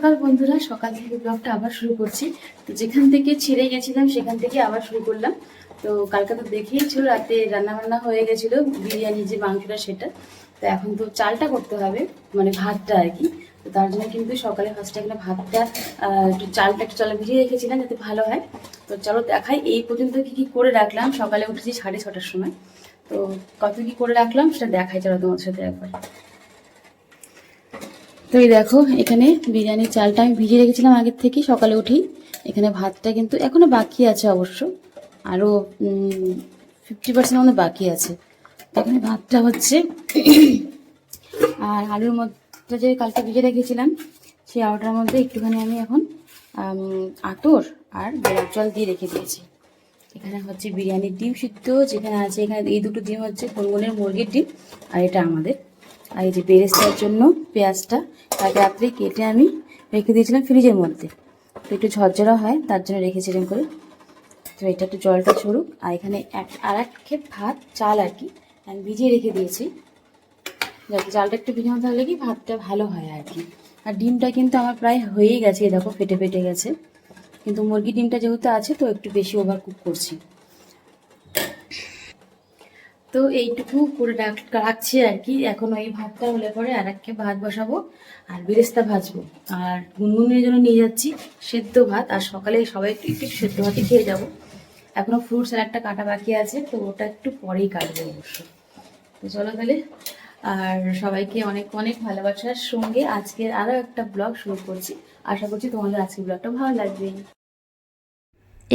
সকাল বন্ধুরা, সকাল থেকে ব্লগটা আবার শুরু করছি। তো যেখান থেকে ছেড়ে গেছিলাম, সেখান থেকে আবার শুরু করলাম। তো কালকে তো দেখিয়েছিল রাতে রান্না বান্না হয়ে গেছিল, বিরিয়ানি যে মাংসটা সেটা। তো এখন তো চালটা করতে হবে মানে ভাতটা আর কি। তো তার জন্য কিন্তু সকালে ফার্স্টে এখানে ভাতটা একটু চালটা একটু চালে ভিজিয়ে রেখেছিলাম যাতে ভালো হয়। তো চলো দেখাই, এই পর্যন্ত কি কি করে রাখলাম। সকালে উঠেছি সাড়ে ছটার সময়। তো কত কি করে রাখলাম, সেটা দেখাই, চলো তোমার সাথে একবার। তো এই দেখো, এখানে বিরিয়ানির চালটা আমি ভিজিয়ে রেখেছিলাম আগের থেকে সকালে উঠি এখানে ভাতটা কিন্তু এখনও বাকি আছে অবশ্য। আরও ফিফটি পার্সেন্ট মতো বাকি আছে। এখানে ভাতটা হচ্ছে, আর আলুর মধ্যে যে কালকে ভিজে রেখেছিলাম, সেই আলুটার মধ্যে একটুখানি আমি এখন আতর আর গোলাপ জল দিয়ে রেখে দিয়েছি। এখানে হচ্ছে বিরিয়ানির ডিম সিদ্ধ, যেখানে আছে এখানে এই দুটো ডিম হচ্ছে গুনগুনের মুরগির ডিম, আর এটা আমাদের আর এই যে বেরেস্তার জন্য পেঁয়াজটা কালকে রাত্রে কেটে আমি রেখে দিয়েছিলাম ফ্রিজের মধ্যে। তো একটু ঝরঝরা হয়, তার জন্য রেখেছিলাম করে। তো এটা একটু জলটা ছড়ুক আর এখানে এক আর এক খেপ ভাত, চাল আর কি, আমি ভিজিয়ে রেখে দিয়েছি। যাতে চালটা একটু ভিজানো থাকলে কি ভাতটা ভালো হয় আর কি। আর ডিমটা কিন্তু আমার প্রায় হয়েই গেছে দেখো, ফেটে ফেটে গেছে। কিন্তু মুরগি ডিমটা যেহেতু আছে, তো একটু বেশি ওভার কুক করছি। তো এইটুকু করে রাখ- রাখছি আর কি। এখন ওই ভাতটা হলে পরে আর একটা ভাত বসাবো আর বেরেস্তা ভাজবো। আর গুনগুনের জন্য নিয়ে যাচ্ছি সেদ্ধ ভাত। আর সকালে সবাই একটু একটু সেদ্ধ ভাতই খেয়ে যাব। এখনও ফ্রুট স্যালাডটা কাটা বাকি আছে, তো ওটা একটু পরেই কাটবো অবশ্য। তো চলো তাহলে। আর সবাইকে অনেক অনেক ভালোবাসার সঙ্গে আজকে আরও একটা ব্লগ শুরু করছি। আশা করছি তোমাদের আজকের ব্লগটা ভালো লাগবে।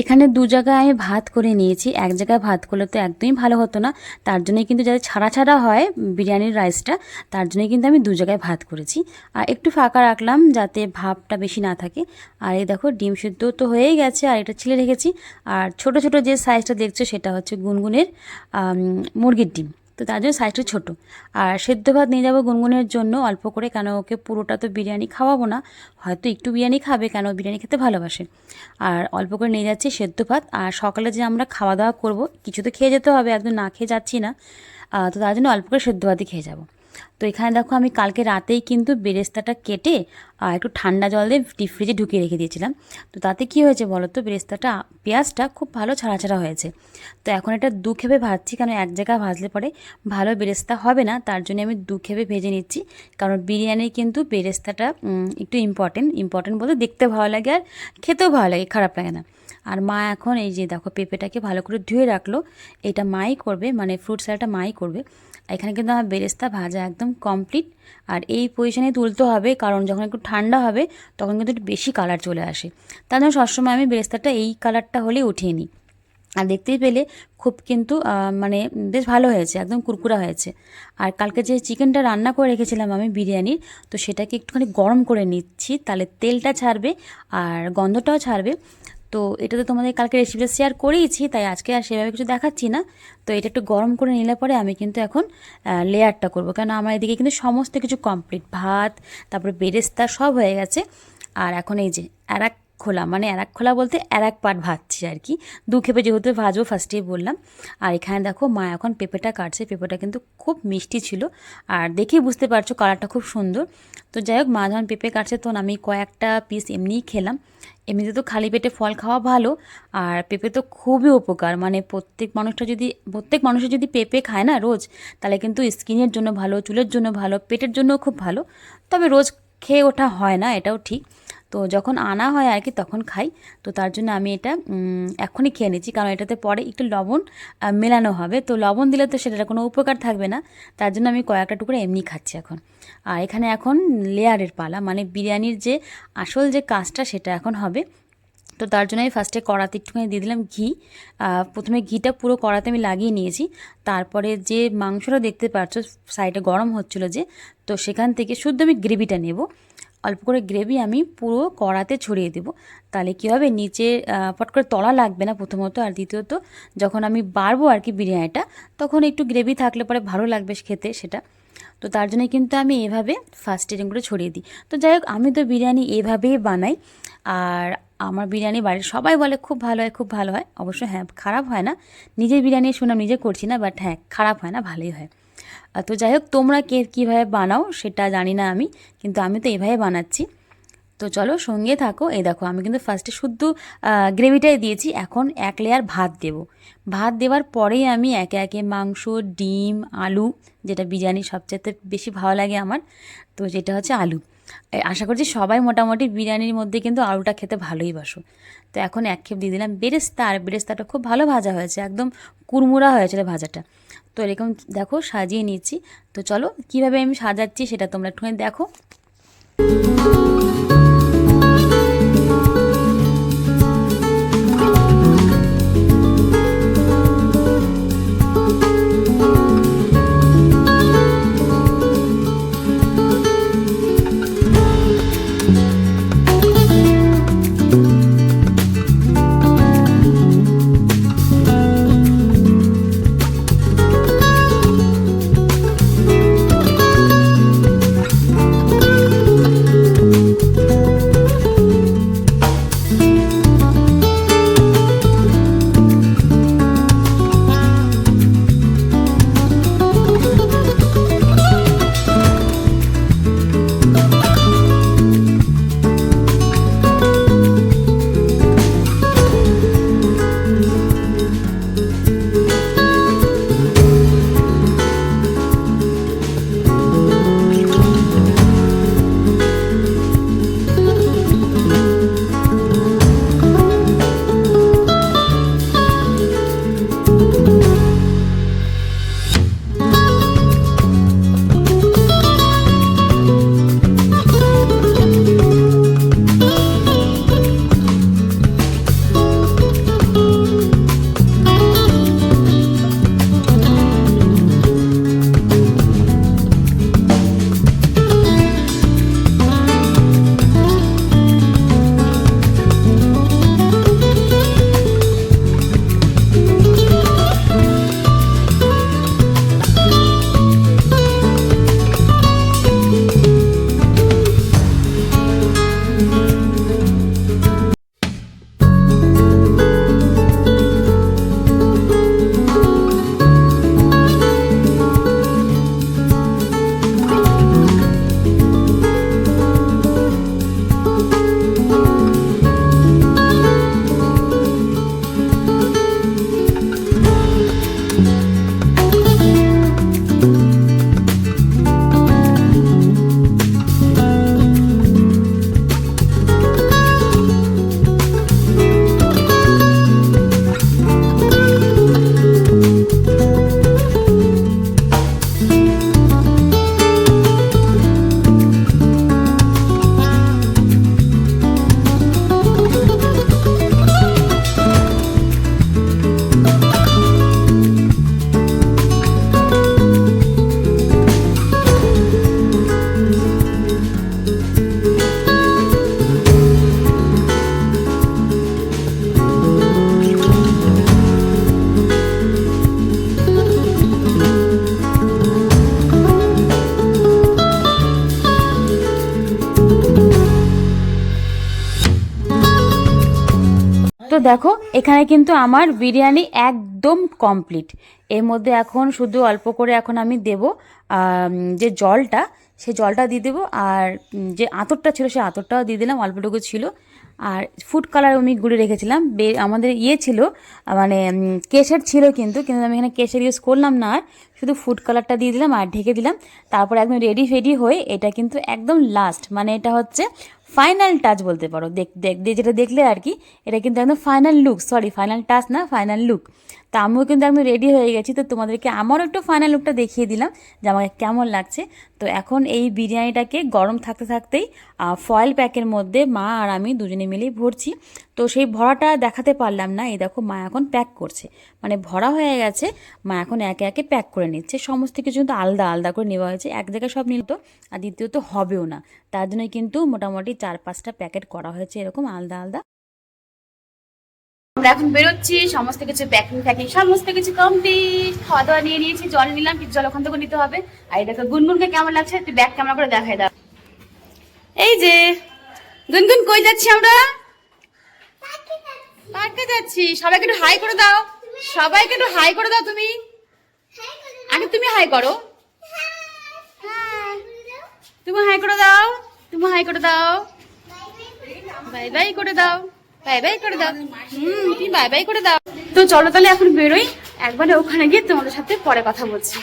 এখানে দু জায়গায় আমি ভাত করে নিয়েছি। এক জায়গায় ভাত করলে তো একদমই ভালো হতো না। তার জন্যই কিন্তু যাতে ছাড়া ছাড়া হয় বিরিয়ানির রাইসটা, তার জন্যই কিন্তু আমি দু জায়গায় ভাত করেছি। আর একটু ফাঁকা রাখলাম যাতে ভাবটা বেশি না থাকে। আর এই দেখো, ডিম সিদ্ধ তো হয়েই গেছে, আর এটা ছিলে রেখেছি। আর ছোট ছোট যে সাইজটা দেখছ সেটা হচ্ছে গুনগুনের মুরগির ডিম। তো তার জন্য সাইজটা ছোটো। আর সেদ্ধ ভাত নিয়ে যাব গুনগুনের জন্য, অল্প করে, কেন ওকে পুরোটা তো বিরিয়ানি খাওয়াবো না, হয়তো একটু বিরিয়ানি খাবে, কেন বিরিয়ানি খেতে ভালোবাসে। আর অল্প করে নিয়ে যাচ্ছি সেদ্ধ ভাত, আর সকালে যে আমরা খাওয়া দাওয়া করব, কিছু তো খেয়ে যেতে হবে, একদম না খেয়ে যাচ্ছি না তো তার জন্য অল্প করে সেদ্ধ ভাতই খেয়ে যাব। তো এখানে দেখো আমি কালকে রাতেই কিন্তু বেরেস্তাটা কেটে আর একটু ঠান্ডা জল দিয়ে ডিপ ফ্রিজে ঢুকিয়ে রেখে দিয়েছিলাম। তো তাতে কি হয়েছে বলো তো? বেরেস্তাটা, পেঁয়াজটা খুব ভালো ছাড়া হয়েছে। তো এখন এটা দু খেপে ভাজছি, কারণ এক জায়গায় ভাজলে পরে ভালো বেরেস্তা হবে না, তার জন্য আমি দু খেপে ভেজে নিচ্ছি। কারণ বিরিয়ানির কিন্তু বেরেস্তাটা একটু ইম্পর্টেন্ট ইম্পর্টেন্ট বলতে দেখতে ভালো লাগে আর খেতেও ভালো লাগে, খারাপ লাগে না। আর মা এখন এই যে দেখো পেঁপেটাকে ভালো করে ধুয়ে রাখল। এটা মাই করবে মানে ফ্রুট স্যালাডটা মাই করবে। এখানে কিন্তু আমার বেরেস্তা ভাজা একদম কমপ্লিট আর এই পজিশনে তুলতে হবে, কারণ যখন একটু ঠান্ডা হবে, তখন কিন্তু একটু বেশি কালার চলে আসে। তার জন্য সবসময় আমি বেরেস্তাটা এই কালারটা হলে উঠিয়ে নিই। আর দেখতেই পেলে খুব কিন্তু মানে বেশ ভালো হয়েছে, একদম কুরকুরা হয়েছে। আর কালকে যে চিকেনটা রান্না করে রেখেছিলাম আমি বিরিয়ানির, তো সেটাকে একটুখানি গরম করে নিচ্ছি, তাহলে তেলটা ছাড়বে আর গন্ধটাও ছাড়বে। তো এটা তো তোমাদের কালকে রেসিপিটা শেয়ার করেইছি, তাই আজকে আর সেভাবে কিছু দেখাচ্ছি না। তো এটা একটু গরম করে নিলে পরে আমি কিন্তু এখন লেয়ারটা করব। কেন আমার এদিকে কিন্তু সমস্ত কিছু কমপ্লিট ভাত, তারপরে বেরেস্তা সব হয়ে গেছে। আর এখন এই যে, আর এক খোলা মানে এক খোলা বলতে আর এক পাট ভাজছি আর কি। দু খেপে যেহেতু ভাজবো ফার্স্টেই বললাম। আর এখানে দেখো, মা এখন পেঁপেটা কাটছে। পেঁপেটা কিন্তু খুব মিষ্টি ছিল। আর দেখেই বুঝতে পারছ কালারটা খুব সুন্দর। তো যাই হোক, মা যখন পেঁপে কাটছে, তখন আমি কয়েকটা পিস এমনিই খেলাম। এমনিতে তো খালি পেটে ফল খাওয়া ভালো। আর পেঁপে তো খুবই উপকার। মানে প্রত্যেক মানুষটা যদি, প্রত্যেক মানুষের যদি পেঁপে খায় না রোজ, তাহলে কিন্তু স্কিনের জন্য ভালো, চুলের জন্য ভালো, পেটের জন্যও খুব ভালো। তবে রোজ খেয়ে ওঠা হয় না, এটাও ঠিক। তো যখন আনা হয় আর কি তখন খাই। তো তার জন্য আমি এটা এখনই খেয়ে নিচ্ছি। কারণ এটাতে পরে একটু লবণ মেলানো হবে। তো লবণ দিলে তো সেটার কোনো উপকার থাকবে না। তার জন্য আমি কয়েকটা টুকরো এমনি খাচ্ছি এখন। আর এখানে এখন লেয়ারের পালা মানে বিরিয়ানির যে আসল যে কাজটা সেটা এখন হবে। তো তার জন্য আমি ফার্স্টে কড়াতে একটুখানি দিয়ে দিলাম ঘি। প্রথমে ঘিটা পুরো কড়াতে আমি লাগিয়ে নিয়েছি। তারপরে যে মাংসটা দেখতে পাচ্ছ সাইডে গরম হচ্ছিল যে, তো সেখান থেকে শুদ্ধ আমি গ্রেভিটা নেব। অল্প করে গ্রেভি আমি পুরো কড়াতে ছড়িয়ে দেবো। তাহলে কী হবে? নিচে পট করে তলা লাগবে না প্রথমত। আর দ্বিতীয়ত, যখন আমি বাড়বো আর কি বিরিয়ানিটা, তখন একটু গ্রেভি থাকলে পরে ভালো লাগবে খেতে সেটা। তো তার জন্য কিন্তু আমি এভাবে ফার্স্ট করে ছড়িয়ে দিই। তো যাই হোক, আমি তো বিরিয়ানি এভাবেই বানাই। আর আমার বিরিয়ানি বাড়ির সবাই বলে খুব ভালো হয়, খুব ভালো হয়। অবশ্য হ্যাঁ খারাপ হয় না। নিজের বিরিয়ানি শুনলাম নিজে করছি না বাট হ্যাঁ খারাপ হয় না, ভালোই হয়। তো যাই হোক, তোমরা কে কীভাবে বানাও সেটা জানি না আমি, কিন্তু আমি তো এইভাবে বানাচ্ছি। তো চলো সঙ্গে থাকো। এই দেখো, আমি কিন্তু ফার্স্টে শুদ্ধ গ্রেভিটাই দিয়েছি। এখন এক লেয়ার ভাত দেব। ভাত দেওয়ার পরেই আমি একে একে মাংস, ডিম, আলু, যেটা বিরিয়ানি সবচেয়ে বেশি ভালো লাগে আমার, তো যেটা হচ্ছে আলু। আশা করছি সবাই মোটামুটি বিরিয়ানির মধ্যে কিন্তু আলুটা খেতে ভালোই বাসো। তো এখন এক খেপ দিয়ে দিলাম। বেরেস্তা, আর বেরেস্তাটা খুব ভালো ভাজা হয়েছে, একদম কুড়মুড়া হয়েছিল ভাজাটা। তো এরকম দেখো সাজিয়ে নিয়েছি তো চলো কীভাবে আমি সাজাচ্ছি সেটা তোমরা একটুখানি দেখো। দেখো, এখানে কিন্তু আমার বিরিয়ানি একদম কমপ্লিট এর মধ্যে এখন শুধু অল্প করে এখন আমি দেব যে জলটা, সে জলটা দিয়ে দেবো, আর যে আঁতরটা ছিল সেই আঁতরটাও দিয়ে দিলাম, অল্পটুকু ছিল। আর ফুড কালার আমি গুলে রেখেছিলাম। বে- আমাদের ইয়ে ছিল মানে কেশের ছিল কিন্তু কিন্তু আমি এখানে কেশের ইউজ করলাম না আর, শুধু ফুড কালারটা দিয়ে দিলাম আর ঢেকে দিলাম। তারপর একদম রেডি ফেডি হয়ে এটা কিন্তু একদম লাস্ট মানে এটা হচ্ছে ফাইনাল টাচ বলতে পারো। দেখ দেখ যেটা দেখলে আর কি, এটা কিন্তু একদম final look sorry final touch না ফাইনাল লুক তা আমিও কিন্তু একদম রেডি হয়ে গেছি। তো তোমাদেরকে আমারও একটু ফাইনাল লুকটা দেখিয়ে দিলাম যে আমাকে কেমন লাগছে। তো এখন এই বিরিয়ানিটাকে গরম থাকতে থাকতেই ফয়েল প্যাকের মধ্যে মা আর আমি দুজনে মিলেই ভরছি। তো সেই ভরাটা দেখাতে পারলাম না, এই দেখো মা এখন প্যাক করছে। মানে ভরা হয়ে গেছে, মা এখন একে একে প্যাক করে নিচ্ছে। সমস্ত কিছু কিন্তু আলাদা আলাদা করে নেওয়া হয়েছে। এক জায়গায় সব নিল তো, আর দ্বিতীয়ত হবেও না। তার জন্য কিন্তু মোটামুটি চার পাঁচটা প্যাকেট করা হয়েছে এরকম আলাদা আলাদা। আমরা এখন বেরোচ্ছি, সমস্ত কিছু প্যাকিং প্যাকিং সমস্ত কিছু কমপ্লিট খাওয়া দাওয়া নিয়ে নিয়েছি, জল নিলাম কিছু জল ওখান থেকে নিতে হবে। আর দেখো, গুনগুনকে কেমন লাগছে? একটু ব্যাগ কেমন করে দেখাই দাও। এই যে, গুনগুন, কই যাচ্ছি আমরা? পার্কে যাচ্ছি। সবাইকে একটু হাই করে দাও। সবাইকে একটু হাই করে দাও তুমি। আগে তুমি হাই করো। তুমি হাই করে দাও। তুমি হাই করে দাও। বাই বাই করে দাও। বাই বাই করে দাও। তুমি বাই করে দাও। তো চলো তাহলে এখন বেরোই। একবারে ওখানে গিয়ে তোমাদের সাথে পরে কথা বলছি।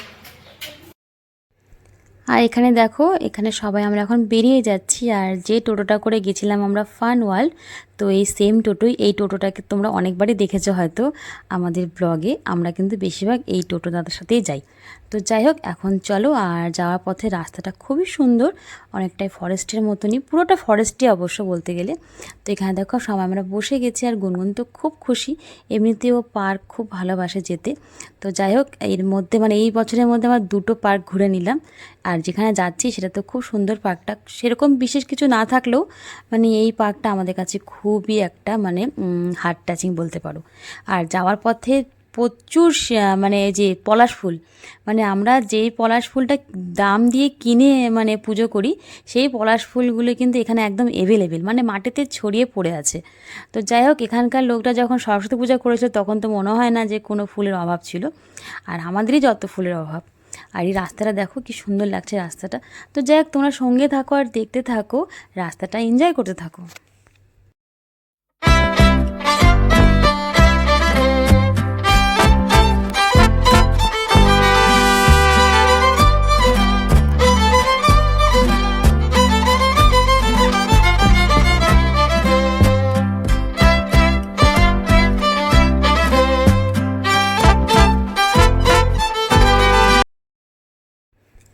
আর এখানে দেখো, এখানে সবাই আমরা এখন বেরিয়ে যাচ্ছি। আর যে টোটোটা করে গেছিলাম আমরা ফান ওয়ার্ল্ড, তো এই সেম টোটোই, এই টোটোটাকে তোমরা অনেকবারই দেখেছ হয়তো আমাদের ব্লগে। আমরা কিন্তু বেশিরভাগ এই টোটো দাদার সাথেই যাই। তো যাই হোক, এখন চলো, আর যাওয়ার পথে রাস্তাটা খুবই সুন্দর, অনেকটাই ফরেস্টের মতনই, পুরোটা ফরেস্টই অবশ্য বলতে গেলে। তো এখানে দেখো, সবাই আমরা বসে গেছি, আর গুনগুন তো খুব খুশি। এমনিতেও পার্ক খুব ভালোবাসে যেতে। তো যাই হোক, এর মধ্যে মানে এই বছরের মধ্যে আমরা দুটো পার্ক ঘুরে নিলাম। আর যেখানে যাচ্ছি সেটা তো খুব সুন্দর পার্কটা। সেরকম বিশেষ কিছু না থাকলেও মানে এই পার্কটা আমাদের কাছে খুবই একটা মানে হার্ট টাচিং বলতে পারো। আর যাওয়ার পথে প্রচুর মানে যে পলাশ ফুল মানে আমরা যেই পলাশ ফুলটা দাম দিয়ে কিনে মানে পুজো করি, সেই পলাশ ফুলগুলো কিন্তু এখানে একদম এভেলেবেল মানে মাটিতে ছড়িয়ে পড়ে আছে। তো যাই হোক, এখানকার লোকটা যখন সরস্বতী পূজা করেছিল তখন তো মনে হয় না যে কোনো ফুলের অভাব ছিল। আর আমাদেরই যত ফুলের অভাব। আর এই রাস্তাটা দেখো কি সুন্দর লাগছে রাস্তাটা। তো যাই হোক, তোমরা সঙ্গে থাকো আর দেখতে থাকো, রাস্তাটা এনজয় করতে থাকো।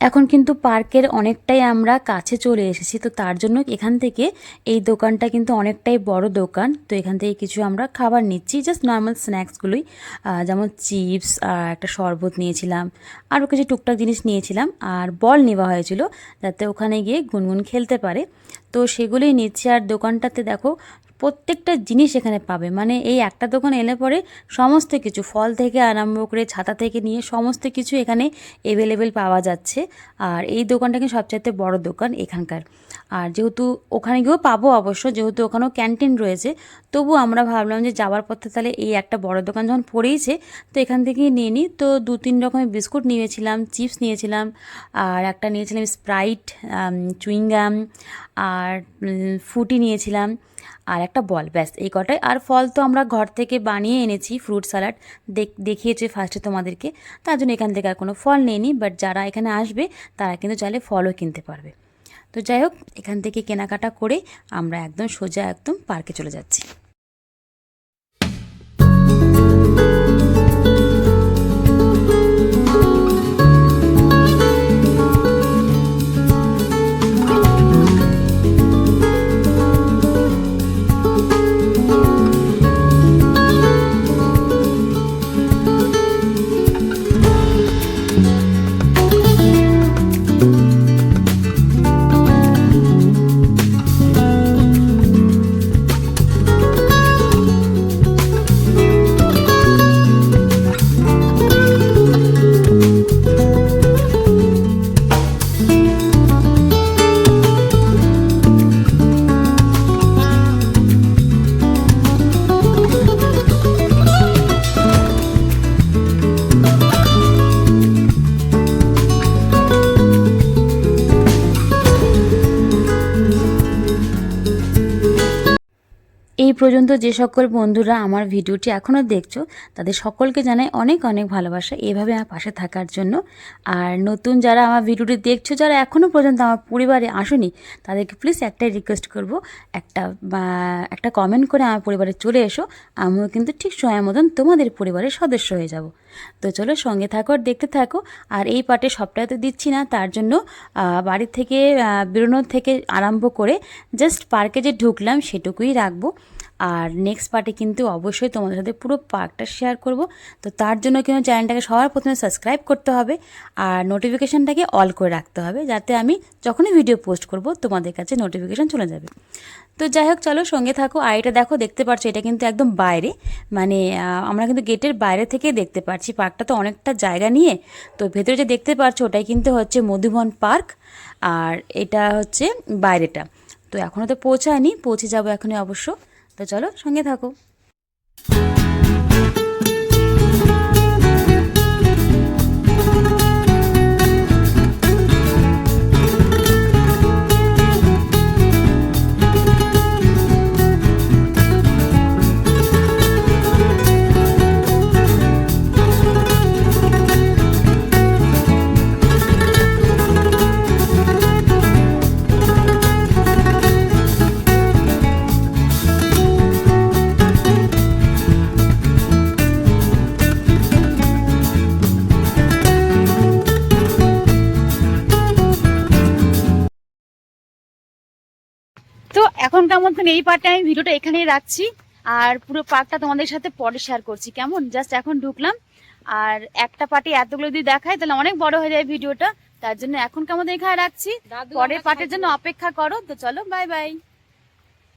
এখন কিন্তু পার্কের অনেকটাই আমরা কাছে চলে এসেছি, তো তার জন্য এখান থেকে এই দোকানটা কিন্তু অনেকটাই বড় দোকান। তো এখান থেকে কিছু আমরা খাবার নিচ্ছি জাস্ট নর্মাল স্ন্যাক্সগুলোই যেমন চিপস আর একটা শরবত নিয়েছিলাম, আরও কিছু টুকটাক জিনিস নিয়েছিলাম, আর বল নেওয়া হয়েছিল, যাতে ওখানে গিয়ে গুনগুন খেলতে পারে। তো সেগুলোই নিচ্ছি, আর দোকানটাতে দেখো প্রত্যেকটা জিনিস এখানে পাবে। মানে এই একটা দোকান এলে পরে সমস্ত কিছু, ফল থেকে আরম্ভ করে ছাতা থেকে নিয়ে সমস্ত কিছু এখানে অ্যাভেলেবেল পাওয়া যাচ্ছে। আর এই দোকানটা কিন্তু সবচাইতে বড় দোকান এখানকার। আর যেহেতু ওখানে গিয়েও পাবো অবশ্য, যেহেতু ওখানেও ক্যান্টিন রয়েছে, তবু আমরা ভাবলাম যে যাওয়ার পথে তাহলে এই একটা বড় দোকান যখন পড়েইছে, তো এখান থেকেই নিয়ে নিই। তো দু তিন রকমের বিস্কুট নিয়েছিলাম, চিপস নিয়েছিলাম, আর একটা নিয়েছিলাম স্প্রাইট চুইংগাম আর ফুটি নিয়েছিলাম। আর একটা বল, ব্যাস, এই কটাই। আর ফল তো আমরা ঘর থেকে বানিয়ে এনেছি ফ্রুট স্যালাড দেখ, দেখিয়েছে ফার্স্টে তোমাদেরকে। তার জন্য এখান থেকে আর কোনো ফল নেইনি বাট যারা এখানে আসবে, তারা কিন্তু চাইলে ফলও কিনতে পারবে। তো যাই হোক, এখান থেকে কেনাকাটা করে আমরা একদম সোজা একদম পার্কে চলে যাচ্ছি। এই পর্যন্ত যে সকল বন্ধুরা আমার ভিডিওটি এখনও দেখছ, তাদের সকলকে জানাই অনেক অনেক ভালোবাসা এভাবে আমার পাশে থাকার জন্য। আর নতুন যারা আমার ভিডিওটি দেখছ, যারা এখনও পর্যন্ত আমার পরিবারে আসেনি, তাদেরকে প্লিজ একটাই রিকোয়েস্ট করব, একটা একটা কমেন্ট করে আমার পরিবারে চলে এসো, আমিও কিন্তু ঠিক সময় মতন তোমাদের পরিবারের সদস্য হয়ে যাব। তো চলো সঙ্গে থাকো আর দেখতে থাকো। আর এই পার্টে সবটাই তো দিচ্ছি না, তার জন্য বাড়ি থেকে বেরোনোর থেকে আরম্ভ করে জাস্ট পার্কে যে ঢুকলাম, সেটুকুই রাখব। আর নেক্সট পার্টে কিন্তু অবশ্যই তোমাদের সাথে পুরো পার্কটা শেয়ার করব। তো তার জন্য কিন্তু চ্যানেলটাকে সবার প্রথমে সাবস্ক্রাইব করতে হবে আর নোটিফিকেশানটাকে অল করে রাখতে হবে যাতে আমি যখনই ভিডিও পোস্ট করব, তোমাদের কাছে নোটিফিকেশান চলে যাবে। তো যাই হোক, চলো সঙ্গে থাকো। আর এটা দেখো, দেখতে পাচ্ছ এটা কিন্তু একদম বাইরে। মানে আমরা কিন্তু গেটের বাইরে থেকে দেখতে পাচ্ছি পার্কটা তো অনেকটা জায়গা নিয়ে। তো ভেতরে যে দেখতে পাচ্ছ ওটাই কিন্তু হচ্ছে মধুবন পার্ক। আর এটা হচ্ছে বাইরেটা। তো এখনও তো পৌঁছায়নি, পৌঁছে যাব এখনই অবশ্য। তো চলো সঙ্গে থাকো। এখনকার মতন এই পার্টে আমি ভিডিওটা এখানেই রাখছি। আর পুরো পার্কটা তোমাদের সাথে পরে শেয়ার করছি কেমন? জাস্ট এখন ঢুকলাম। আর একটা পার্টি এতগুলো যদি দেখায় তাহলে অনেক বড় হয়ে যায় ভিডিওটা তার জন্য এখনকার মতো এখানে রাখছি। পরের পার্টের জন্য অপেক্ষা করো। তো চলো বাই বাই